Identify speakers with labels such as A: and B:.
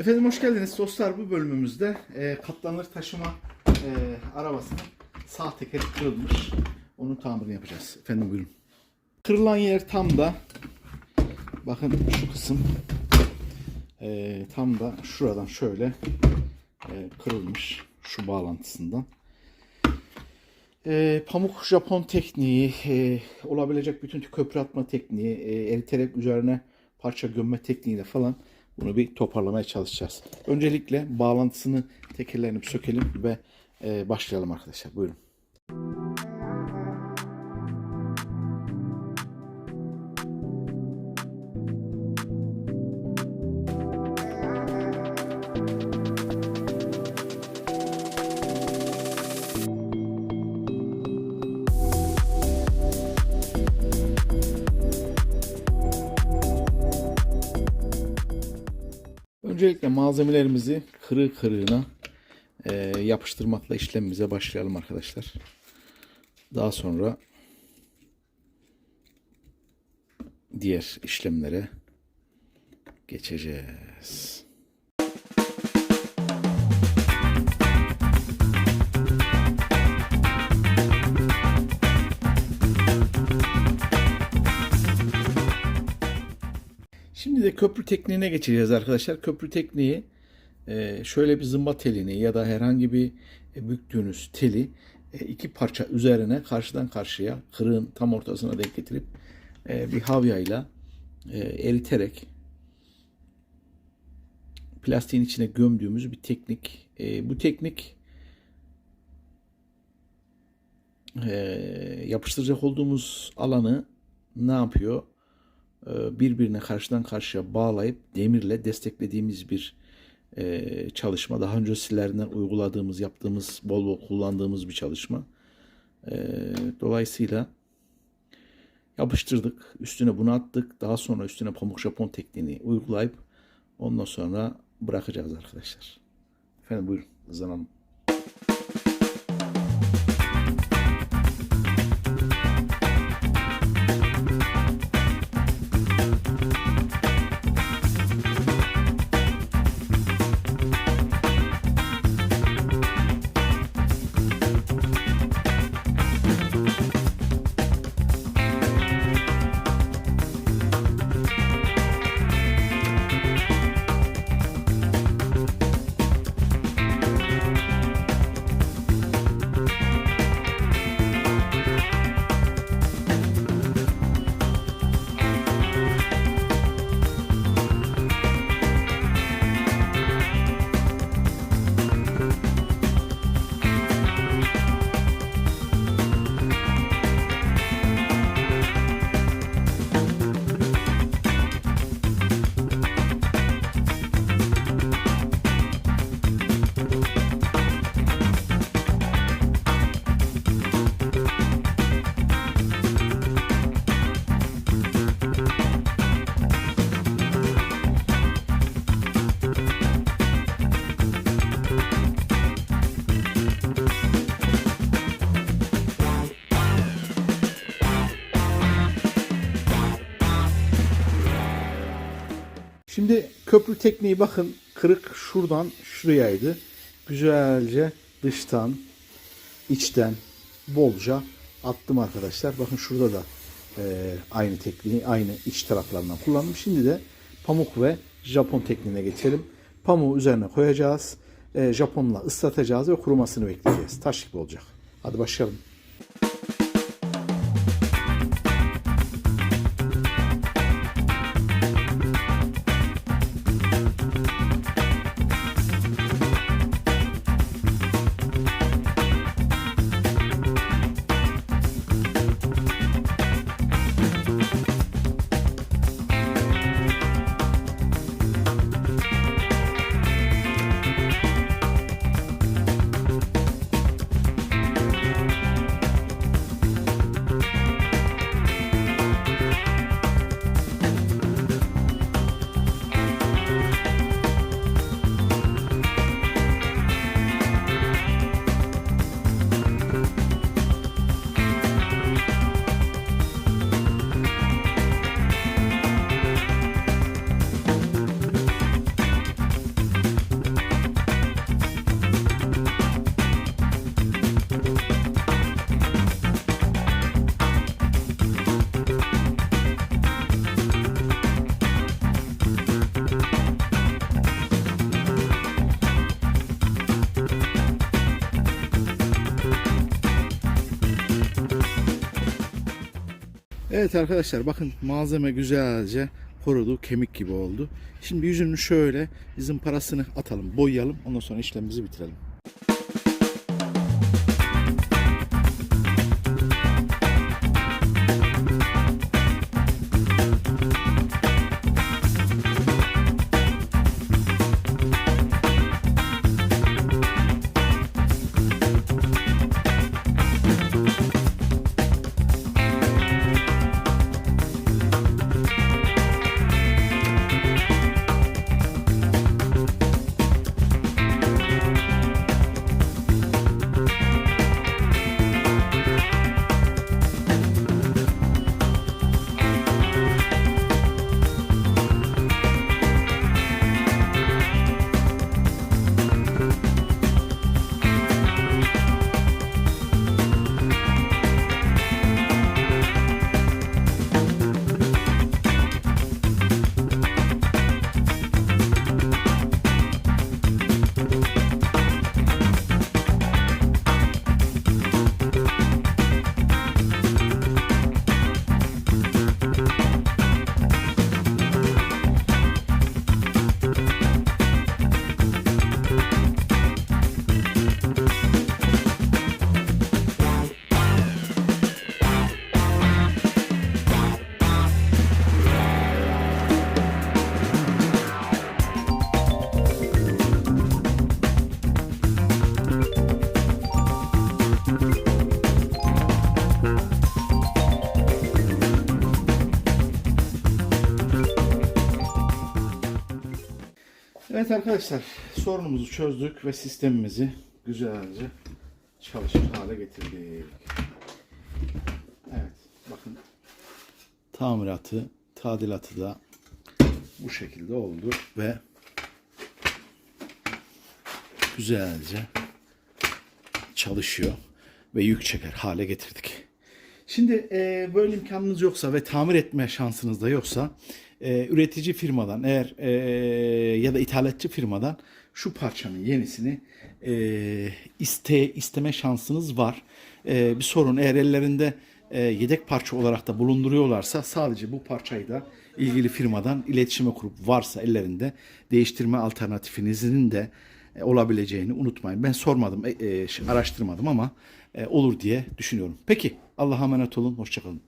A: Efendim hoş geldiniz dostlar. Bu bölümümüzde e, katlanır taşıma e, arabasının sağ tekeri kırılmış. Onun tamirini yapacağız. Efendim buyurun. Kırılan yer tam da bakın şu kısım e, tam da şuradan şöyle e, kırılmış şu bağlantısından. E, pamuk Japon tekniği, e, olabilecek bütün köprü atma tekniği, e, eriterek üzerine parça gömme tekniğiyle falan bunu bir toparlamaya çalışacağız. Öncelikle bağlantısını tekerlerini sökelim ve e, başlayalım arkadaşlar. Buyurun. Öncelikle malzemelerimizi kırığı kırığına e, yapıştırmakla işlemimize başlayalım arkadaşlar. Daha sonra diğer işlemlere geçeceğiz. De köprü tekniğine geçeceğiz arkadaşlar. Köprü tekniği e, şöyle bir zımba telini ya da herhangi bir e, büktüğünüz teli e, iki parça üzerine karşıdan karşıya kırığın tam ortasına denk getirip bir havyayla eriterek plastiğin içine gömdüğümüz bir teknik. Bu teknik yapıştıracak olduğumuz alanı ne yapıyor? E, birbirine karşıdan karşıya bağlayıp demirle desteklediğimiz bir e, çalışma. Daha önce sizlerden uyguladığımız, yaptığımız, bol bol kullandığımız bir çalışma. E, dolayısıyla yapıştırdık. Üstüne bunu attık. Daha sonra üstüne pamuk Japon tekniğini uygulayıp ondan sonra bırakacağız arkadaşlar. Efendim buyurun hızlanalım. Şimdi köprü tekniği bakın kırık şuradan şurayaydı. Güzelce dıştan, içten bolca attım arkadaşlar. Bakın şurada da e, aynı tekniği aynı iç taraflarından kullandım. Şimdi de pamuk ve Japon tekniğine geçelim. Pamuğu üzerine koyacağız. E, Japonla ıslatacağız ve kurumasını bekleyeceğiz. Taş gibi olacak. Hadi başlayalım. Evet arkadaşlar bakın malzeme güzelce kurudu, kemik gibi oldu. Şimdi yüzünü şöyle bizim parasını atalım, boyayalım. Ondan sonra işlemimizi bitirelim. Evet arkadaşlar sorunumuzu çözdük ve sistemimizi güzelce çalışır hale getirdik. Evet bakın tamiratı, tadilatı da bu şekilde oldu ve güzelce çalışıyor ve yük çeker hale getirdik. Şimdi e, böyle imkanınız yoksa ve tamir etme şansınız da yoksa e, üretici firmadan eğer e, ya da ithalatçı firmadan şu parçanın yenisini e, iste isteme şansınız var. E, bir sorun eğer ellerinde e, yedek parça olarak da bulunduruyorlarsa sadece bu parçayı da ilgili firmadan iletişime kurup varsa ellerinde değiştirme alternatifinizin de e, olabileceğini unutmayın. Ben sormadım, e, e, araştırmadım ama olur diye düşünüyorum. Peki Allah'a emanet olun, hoşçakalın.